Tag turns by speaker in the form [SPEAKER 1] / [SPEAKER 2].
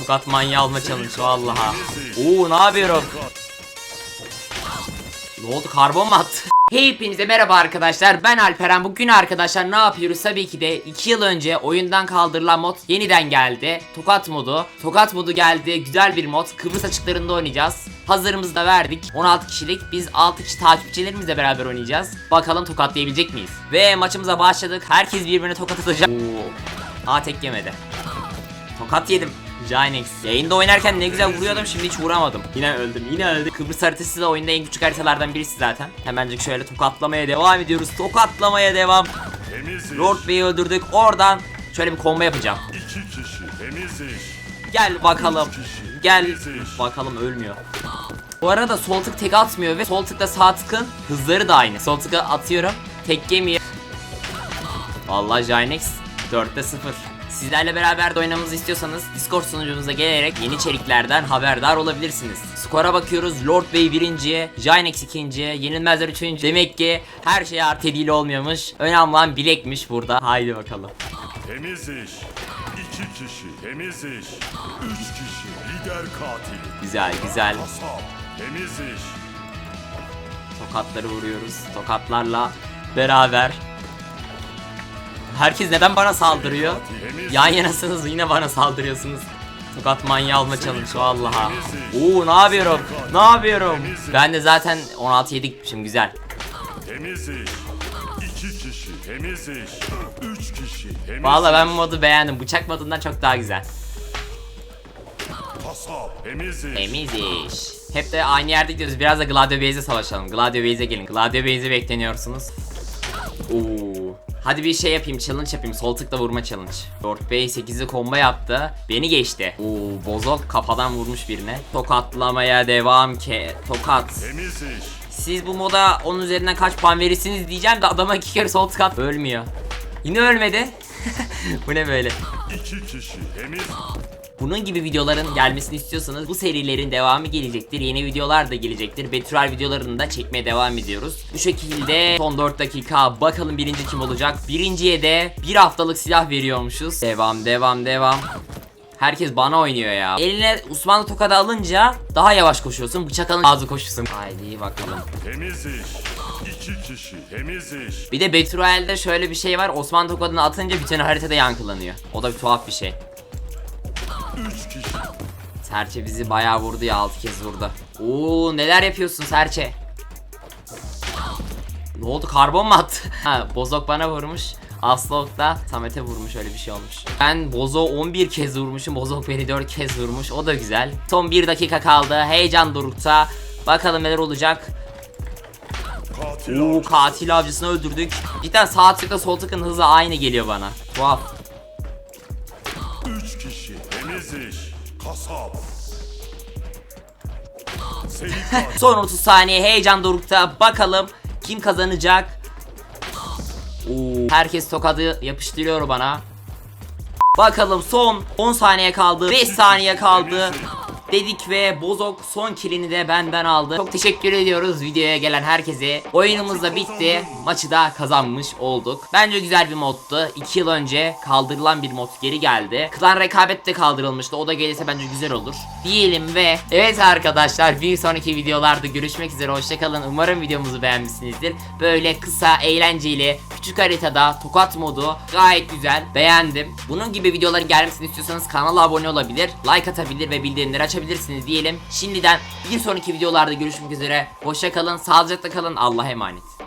[SPEAKER 1] Tokat manyağı alma challenge vallaha. Oo ne yapıyorum? Ne oldu karbon mu attı? Hepinize merhaba arkadaşlar. Ben Alperen. Bugün arkadaşlar ne yapıyoruz? Tabii ki de 2 yıl önce oyundan kaldırılan mod yeniden geldi. Tokat modu. Tokat modu geldi. Güzel bir mod. Kıbrıs açıklarında oynayacağız. Hazırımızı da verdik. 16 kişilik. Biz 6 kişi takipçilerimizle beraber oynayacağız. Bakalım tokatlayabilecek miyiz? Ve maçımıza başladık. Herkes birbirine tokat atacak. Oo. Aa tek yemedi. Tokat yedim. Ginex. Yayında oynarken ne güzel vuruyordum şimdi hiç vuramadım. Yine öldüm yine öldüm. Kıbrıs haritası da oyunda en küçük haritalardan birisi zaten. Hemencik şöyle tokatlamaya devam ediyoruz. Tokatlamaya devam.
[SPEAKER 2] Temiz.
[SPEAKER 1] Lord Bey'i öldürdük. Oradan şöyle bir combo yapacağım.
[SPEAKER 2] İki kişi. Temiz iş.
[SPEAKER 1] Gel bakalım.
[SPEAKER 2] Kişi.
[SPEAKER 1] Gel.
[SPEAKER 2] Temiz iş.
[SPEAKER 1] Bakalım ölmüyor. Bu arada sol tık tek atmıyor ve sol tıkla sağ tıkın hızları da aynı. Sol tıkı atıyorum. Tek yemiyor. Vallahi Ginex 4'te 0. Sizlerle beraber de oynamamızı istiyorsanız Discord sunucumuza gelerek yeni içeriklerden haberdar olabilirsiniz. Skora bakıyoruz. Lord Bey birinci, Ginex ikinci, Yenilmezler üçüncü. Demek ki her şey artı ile olmuyormuş. Önemli olan bilekmiş burada. Haydi bakalım.
[SPEAKER 2] Temiz iş. İki kişi. Temiz iş. Üç kişi. Lider katil.
[SPEAKER 1] Güzel güzel.
[SPEAKER 2] Kasap. Temiz iş.
[SPEAKER 1] Tokatları vuruyoruz. Tokatlarla beraber. Herkes neden bana saldırıyor? Yan yanasınız yine bana saldırıyorsunuz. Tokat manyağı alma challenge vallaha. Oo ne yapıyorum? Ne yapıyorum? Ben de zaten 16 7 gitmişim güzel.
[SPEAKER 2] Temiz iş. Kişi. Temiz iş. Kişi. Temiz
[SPEAKER 1] Vallahi ben bu modu beğendim. Bıçak modundan çok daha güzel.
[SPEAKER 2] Kasap. Temiz iş.
[SPEAKER 1] Temiz iş. Hep de aynı yerde gidiyoruz. Biraz da Gladio Base'e savaşalım. Gladio Base'e gelin. Gladio Base'e bekleniyorsunuz. Oo. Hadi bir şey yapayım, challenge yapayım. Sol tıkla vurma challenge. Lord Bey 8'i combo yaptı. Beni geçti. Oo, Bozok kafadan vurmuş birine. Tokatlamaya devam ke. Tokat.
[SPEAKER 2] Temiz iş.
[SPEAKER 1] Siz bu moda onun üzerinden kaç puan verirsiniz diyeceğim de adama iki kere sol tık at. Ölmüyor. Yine ölmedi. bu ne böyle?
[SPEAKER 2] İki kişi. Temiz.
[SPEAKER 1] Bunun gibi videoların gelmesini istiyorsanız bu serilerin devamı gelecektir. Yeni videolar da gelecektir. Betüral videolarını da çekmeye devam ediyoruz. Bu şekilde son 4 dakika bakalım birinci kim olacak. Birinciye de bir haftalık silah veriyormuşuz. Devam devam devam. Herkes bana oynuyor ya. Eline Osmanlı tokadı alınca daha yavaş koşuyorsun. Bıçak alınca hızlı koşuyorsun. Haydi bakalım.
[SPEAKER 2] Temiz iş. İki kişi. Temiz iş.
[SPEAKER 1] Bir de Betüral'de şöyle bir şey var. Osmanlı tokadını atınca bütün haritada yankılanıyor. O da bir tuhaf bir şey.
[SPEAKER 2] Üç kişi.
[SPEAKER 1] Serçe bizi bayağı vurdu ya 6 kez vurdu. Oo neler yapıyorsun Serçe? Ne oldu karbon mu attı? ha Bozok bana vurmuş. Aslok da Samet'e vurmuş öyle bir şey olmuş. Ben Bozo 11 kez vurmuşum. Bozok beni 4 kez vurmuş. O da güzel. Son 1 dakika kaldı. Heyecan dorukta. Bakalım neler olacak.
[SPEAKER 2] Katil
[SPEAKER 1] Oo katil avcısını öldürdük. Cidden sağ tıkla sol tıkın hızı aynı geliyor bana. Tuhaf.
[SPEAKER 2] Üç kişi. Temiz iş. Kasap.
[SPEAKER 1] Son 30 saniye heyecan dorukta. Bakalım kim kazanacak? Oo, herkes tokadı yapıştırıyor bana. Bakalım son 10 saniye kaldı. 5 saniye kaldı. Dedik ve Bozok son kilini de benden aldı. Çok teşekkür ediyoruz videoya gelen herkese. Oyunumuz da bitti. Maçı da kazanmış olduk. Bence güzel bir moddu. 2 yıl önce kaldırılan bir mod geri geldi. Klan rekabet de kaldırılmıştı. O da gelirse bence güzel olur. Diyelim ve evet arkadaşlar bir sonraki videolarda görüşmek üzere. Hoşçakalın. Umarım videomuzu beğenmişsinizdir. Böyle kısa, eğlenceli, küçük haritada tokat modu gayet güzel. Beğendim. Bunun gibi videoların gelmesini istiyorsanız kanala abone olabilir, like atabilir ve bildirimleri açabilirsiniz diyelim. Şimdiden bir sonraki videolarda görüşmek üzere. Hoşçakalın, sağlıcakla kalın. Allah'a emanet.